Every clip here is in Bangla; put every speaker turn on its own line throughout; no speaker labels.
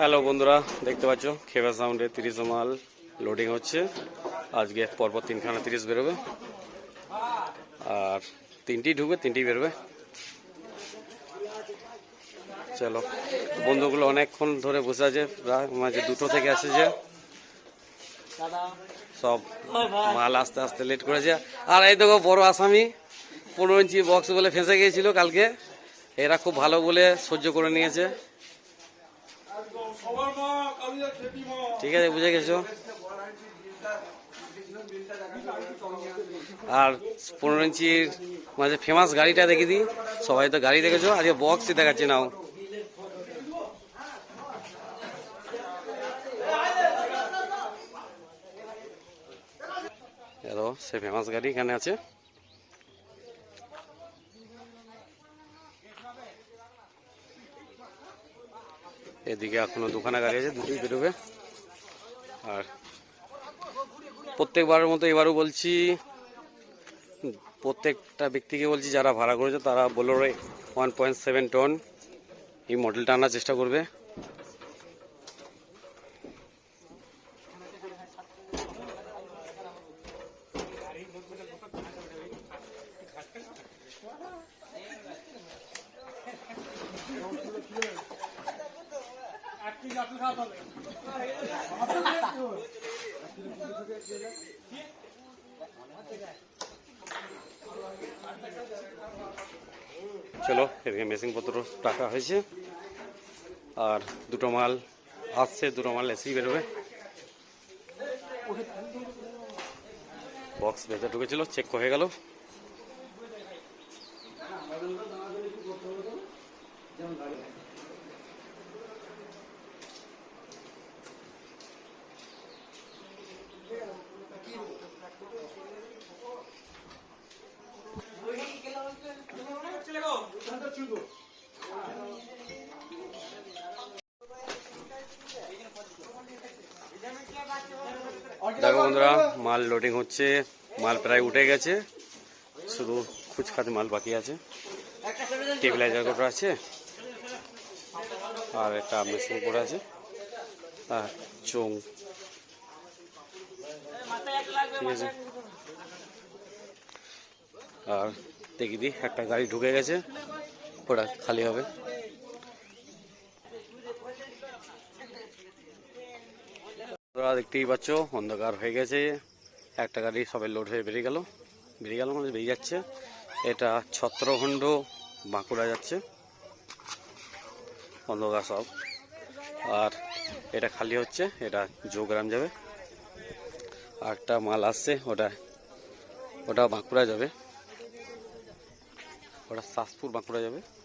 হ্যালো বন্ধুরা, দেখতে পাচ্ছ? খেবা সাউন্ডে তিরিশ মাল লোডিং হচ্ছে। আজকে পরপর তিনখানা তিরিশ বেরোবে। আর তিনটি ঢুকবে, তিনটি বেরোবে। চলো, বন্ধুগুলো অনেকক্ষণ ধরে বসে আছে, প্রায় মাঝে দুটো থেকে আসছে। সব মাল আস্তে আস্তে লেট করেছে। আর এই দেখো, বড় আসামি, পনেরো ইঞ্চি বক্স বলে ফেঁসে গিয়েছিল কালকে। এরা খুব ভালো বলে সহ্য করে নিয়েছে। ঠিক আছে, বুঝে গেছো? আর পনেরো ইঞ্চির মাঝে ফেমাস গাড়িটা দেখে দিই। সবাই তো গাড়ি দেখেছ? আজকে বক্সই দেখাচ্ছি নাও। এলো সে ফেমাস গাড়ি এখানে আছে। এদিকে এখনও দুখানা গাড়ি আছে, দুটোই বেরোবে। আর প্রত্যেকবারের মতো এবারও বলছি, প্রত্যেকটা ব্যক্তিকে বলছি, যারা ভাড়া করেছে, তারা Bolero one point seven ton এই মডেলটা আনার চেষ্টা করবে। চলো, এদিকে মেশিন পত্র টাকা হয়েছে। আর দুটো মাল আসছে, দুটো মাল এসেই বেরোবে। বক্স ভেতরে ঢুকেছিল চেক হয়ে গেল। দেখো বন্ধুরা, মাল লোডিং হচ্ছে, মাল প্রায় উঠে গেছে। শুধু খুচখাতে মাল বাকি আছে। টেবিলাইজার কটা আছে। আর একটা মেশিন করে আছে। আর চোং ঠিক আছে। আর দেখি দি, একটা গাড়ি ঢুকে গেছে। ওটা খালি হবে। তোরা দেখতেই পাচ্ছ, অন্ধকার হয়ে গেছে। একটা গাড়ি সবাই লোড হয়ে বেরিয়ে গেল। বেরিয়ে গেল মানে বেরিয়ে যাচ্ছে। এটা ছত্রখণ্ড বাঁকুড়া যাচ্ছে। অন্ধকার সব। আর এটা খালি হচ্ছে, এটা যোগগ্রাম যাবে। আর একটা মাল আসছে, ওটা ওটা বাঁকুড়া যাবে। ওটা শাসপুর বাঁকুড়া যাবে।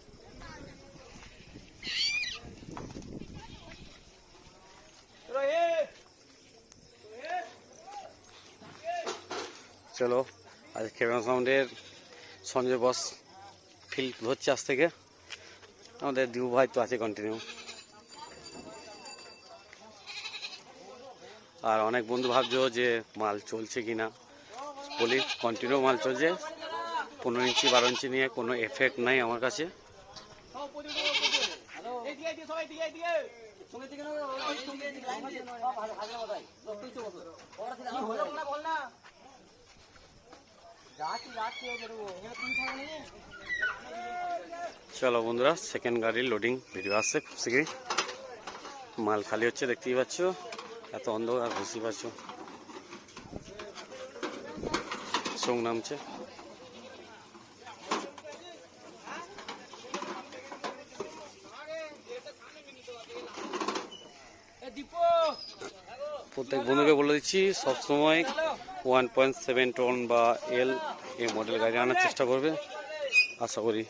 চলো, আজ খেমা সাউন্ডের সঞ্জয় বস ফিল ধরছে আজ থেকে। আমাদের দিউ ভাই তো আছে কন্টিনিউ আর অনেক বন্ধু ভাবছ যে মাল চলছে কি না বলি কন্টিনিউ মাল চলছে। পনেরো ইঞ্চি, বারো ইঞ্চি নিয়ে কোনো এফেক্ট নাই আমার কাছে। চলো বন্ধুরা সেকেন্ড গাড়ির লোডিং ভিডিও আসছে খুব শীঘ্রই মাল খালি হচ্ছে, দেখতেই পাচ্ছ। এত অন্ধকার, বুঝতেই পারছ। সং নামছে। প্রত্যেক বন্ধুকে বলে দিচ্ছি সবসময় ওয়ান পয়েন্ট সেভেন টন বা এল এই মডেল গাড়ি আনার চেষ্টা করবে। আশা করি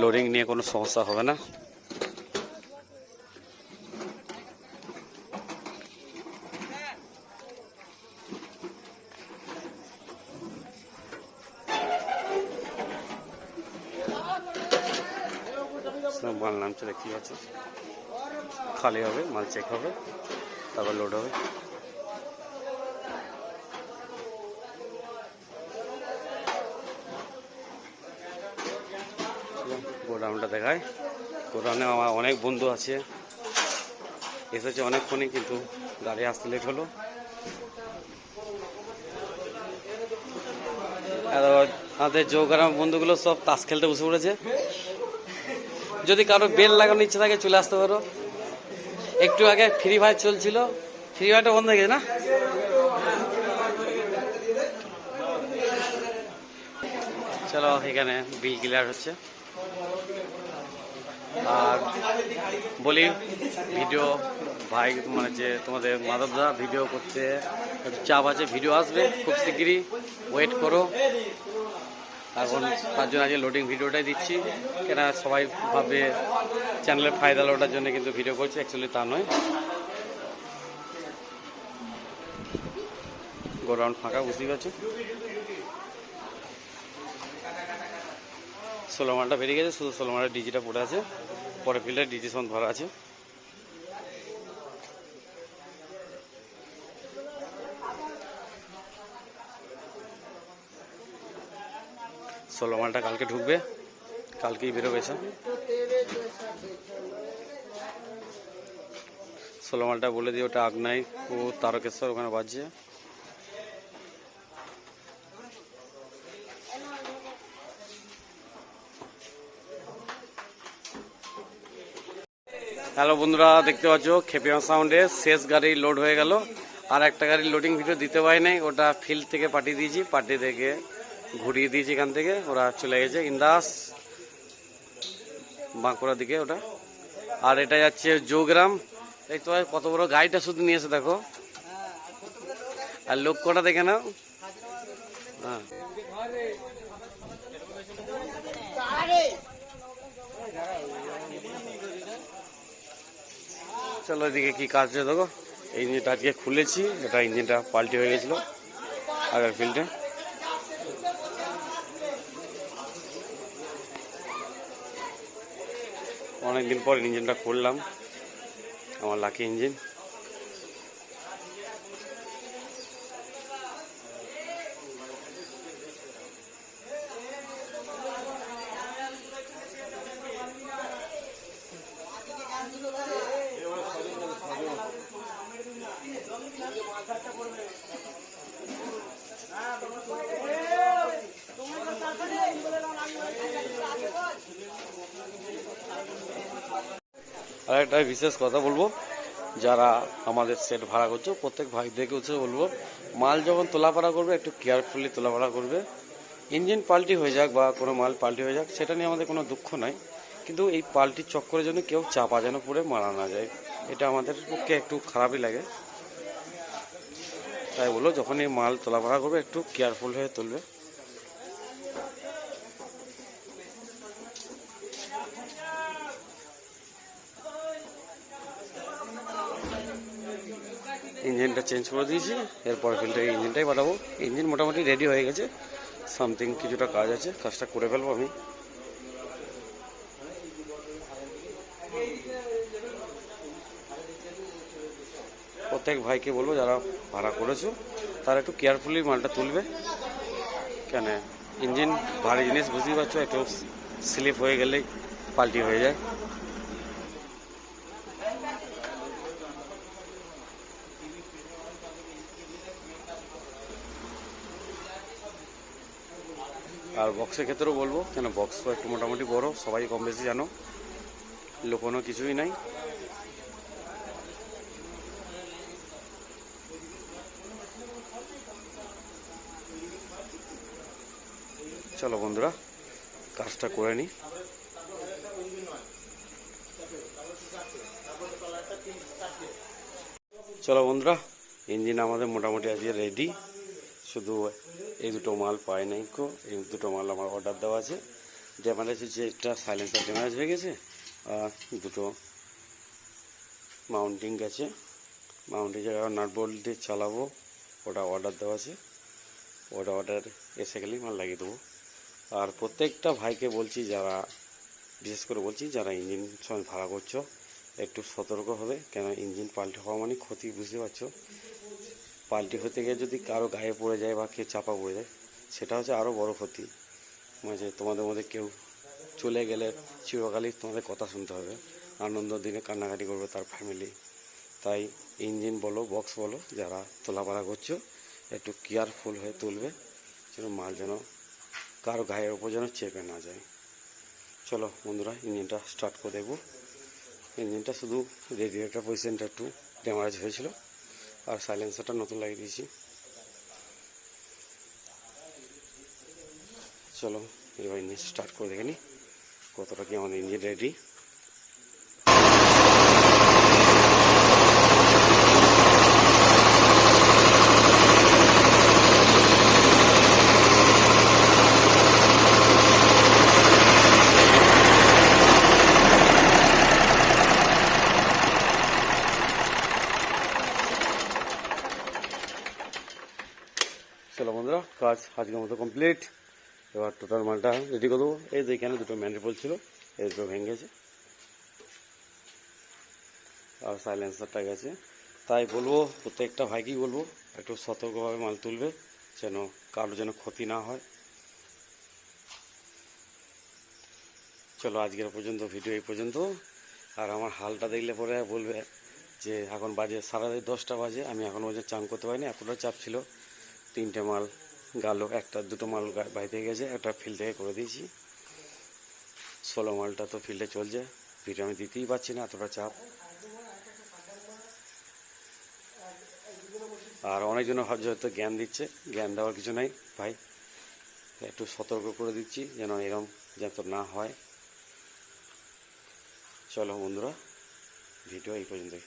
লোডিং নিয়ে কোনো সমস্যা হবে না। মাল নামছে দেখতে পাচ্ছ। খালি হবে, মাল চেক হবে, তারপর লোড হবে। দেখায় গোডাউনে আমার অনেক বন্ধু আছে। এসেছে অনেকক্ষণই কিন্তু গাড়ি আসতে লেট হলো। আর আমাদের যোগগ্রাম বন্ধুগুলো সব তাস খেলতে বসে পড়েছে। যদি কারও বেল লাগানোর ইচ্ছে থাকে চলে আসতে পারো। একটু আগে ফ্রি ফায়ার চলছিল। ফ্রি ফায়ারটা বন্ধ হয়ে গেছে না? চলো এখানে বিল ক্লিয়ার হচ্ছে। আর বলি, ভিডিও, ভাই মানে যে তোমাদের মাধবদা ভিডিও করতে চাপ আছে, ভিডিও আসবে, খুব শিগগিরই। ওয়েট করো। এখন তার জন্য আজকে লোডিং ভিডিওটাই দিচ্ছি। কেন সবাই ভাবে চ্যানেলের ফায়দা লোটার জন্য কিন্তু ভিডিও করছি অ্যাকচুয়ালি তা নয়। গোডাউন ফাঁকা, বুঝতেই পারছ? ষোলো মালটা বেরিয়ে গেছে, শুধু ষোলো মালের ডিজিটা পড়ে আছে, পরে ফিল্ডে ডিজি সন ভরা আছে। ষোলো মালটা কালকে ঢুকবে, কালকেই বেরোবে সব ষোলো মালটা বলে দিয়ে ওটা আগনাই ও তারকেশ্বর ওখানে বাজছে। হ্যালো বন্ধুরা, দেখতে পাচ্ছ? খেপিয়া সাউন্ডে শেষ গাড়ি লোড হয়ে গেল। আর একটা গাড়ি লোডিং ভিডিও দিতে পারি নাই, ওটা ফিল্ড থেকে পাঠিয়ে দিয়েছি পাঠিয়ে থেকে ঘুরিয়ে দিয়েছি এখান থেকে। ওরা চলে গেছে, ইন্দাস, বাঁকুড়ার দিকে ওটা। আর এটা যাচ্ছে জোগ্রাম। দেখতে পাচ্ছ কত বড় গাড়িটা শুধু নিয়ে এসে দেখো। আর লোক কটা দেখে নাও। হ্যাঁ। চলো এদিকে কি কাজ হচ্ছে দেখো? এই ইঞ্জিনটা আজকে খুলেছি, এটা ইঞ্জিনটা পাল্টি হয়ে গেছিল, আগের ফিল্ডে অনেকদিন পর ইঞ্জিনটা খুললাম, আমার লাকি ইঞ্জিন আর একটা বিশেষ কথা বলব, যারা আমাদের সেট ভাড়া করছ, প্রত্যেক ভাইদেরকে হচ্ছে বলব, মাল যখন তোলাপাড়া করবে, একটু কেয়ারফুলি তোলাপাড়া করবে। ইঞ্জিন পাল্টি হয়ে যাক বা কোনো মাল পাল্টি হয়ে যাক, সেটা নিয়ে আমাদের কোনো দুঃখ নাই। কিন্তু এই পাল্টির চক্করের জন্য কেউ চাপা যেন পড়ে, মারা না যায়। এটা আমাদের পক্ষে একটু খারাপই লাগে। তাই বলো যখন এই মাল তোলাপাড়া করবে, একটু কেয়ারফুল হয়ে তুলবে। ইঞ্জিনটা চেঞ্জ করে দিয়েছি। এরপর ফিল্ডে ইঞ্জিনটাই পাঠাবো ইঞ্জিন মোটামুটি রেডি হয়ে গেছে। সামথিং কিছুটা কাজ আছে। কাজটা করে ফেলব আমি। প্রত্যেক ভাইকে বলব, যারা ভাড়া করেছ, তারা একটু কেয়ারফুলি মালটা তুলবে। কেন? ইঞ্জিন ভারী জিনিস, বুঝতেই পারছ, একটু স্লিপ হয়ে গেলেই পাল্টি হয়ে যায়। আর বক্সের ক্ষেত্রেও বলব, কেন বক্স তো একটু মোটামুটি বড়, সবাই কম বেশি জানো। লুকোনো কিছুই নাই। চলো বন্ধুরা, কাজটা করে নিই চলো বন্ধুরা, ইঞ্জিন আমাদের মোটামুটি আজকে রেডি শুধু এই দুটো মাল পাই নাই কো, এই দুটো মাল আমার অর্ডার দেওয়া আছে। ড্যামেজ হচ্ছে একটা সাইলেন্সার ড্যামেজ হয়ে গেছে, আর দুটো মাউন্টিং গেছে মাউন্টিং নাট বোল্ট দিয়ে চালাবো, ওটা অর্ডার দেওয়া আছে। ওটা অর্ডার এসে গেলেই মাল লাগিয়ে দেবো। আর প্রত্যেকটা ভাইকে বলছি, যারা, বিশেষ করে বলছি, যারা ইঞ্জিন সময় ভাড়া করছ, একটু সতর্ক হবে, কেন ইঞ্জিন পাল্টে হওয়া মানে ক্ষতি, বুঝতে পারছ? পাল্টি হতে গিয়ে যদি কারও গায়ে পড়ে যায় বা কেউ চাপা পড়ে যায়, সেটা হচ্ছে আরও বড় ক্ষতি। মানে তোমাদের মধ্যে কেউ চলে গেলে চিরকালই তোমাদের কথা শুনতে হবে। আনন্দ দিনে কান্নাকাটি করবে তার ফ্যামিলি তাই ইঞ্জিন বলো বক্স বলো, যারা তোলাপাড়া করছ, একটু কেয়ারফুল হয়ে তুলবে, যেন মাল যেন কারও গায়ের ওপর যেন চেপে না যায়। চলো বন্ধুরা ইঞ্জিনটা স্টার্ট করে দেবো। ইঞ্জিনটা শুধু রেডিয়েটার পজিশনটা একটু ড্যামারেজ হয়েছিল। আর সাইলেন্সারটা নতুন লাগিয়ে দিয়েছি। চলো, এবার ইঞ্জিন স্টার্ট করে দেখে নি কতটা কি আমাদের ইঞ্জিন রেডি চলো বন্ধুরা কাজ আজকের মতো কমপ্লিট এবার টোটাল মালটা রেডি করে দেবো। এই যে এখানে দুটো ম্যান্ডেল ছিল, এই দুটো ভেঙে গেছে। আর সাইলেন্সারটা গেছে। তাই বলব, প্রত্যেকটা ভাইকেই বলব, একটু সতর্কভাবে মাল তুলবে, যেন কারোর যেন ক্ষতি না হয়। চলো, আজকের পর্যন্ত ভিডিও এই পর্যন্ত। আর আমার হালটা দেখলে পরে বলবে যে, এখন বাজে সাড়ে দশটা বাজে, আমি এখন পর্যন্ত চান করতে পারিনি, এতটা চাপ ছিল। তিনটে মাল গালো একটা, দুটো মাল বাইরে গেছে, একটা ফিল্ড থেকে করে দিয়েছি। ষোলো মালটা তো ফিল্ডে চলছে ভিডিও আমি দিতেই পারছি না, এতটা চাপ। আর অনেকজন ভাবছে হয়তো জ্ঞান দিচ্ছে, জ্ঞান দেওয়ার কিছু নাই, ভাই। একটু সতর্ক করে দিচ্ছি, যেন এরম যাতে না হয়। চলো বন্ধুরা ভিডিও এই পর্যন্তই।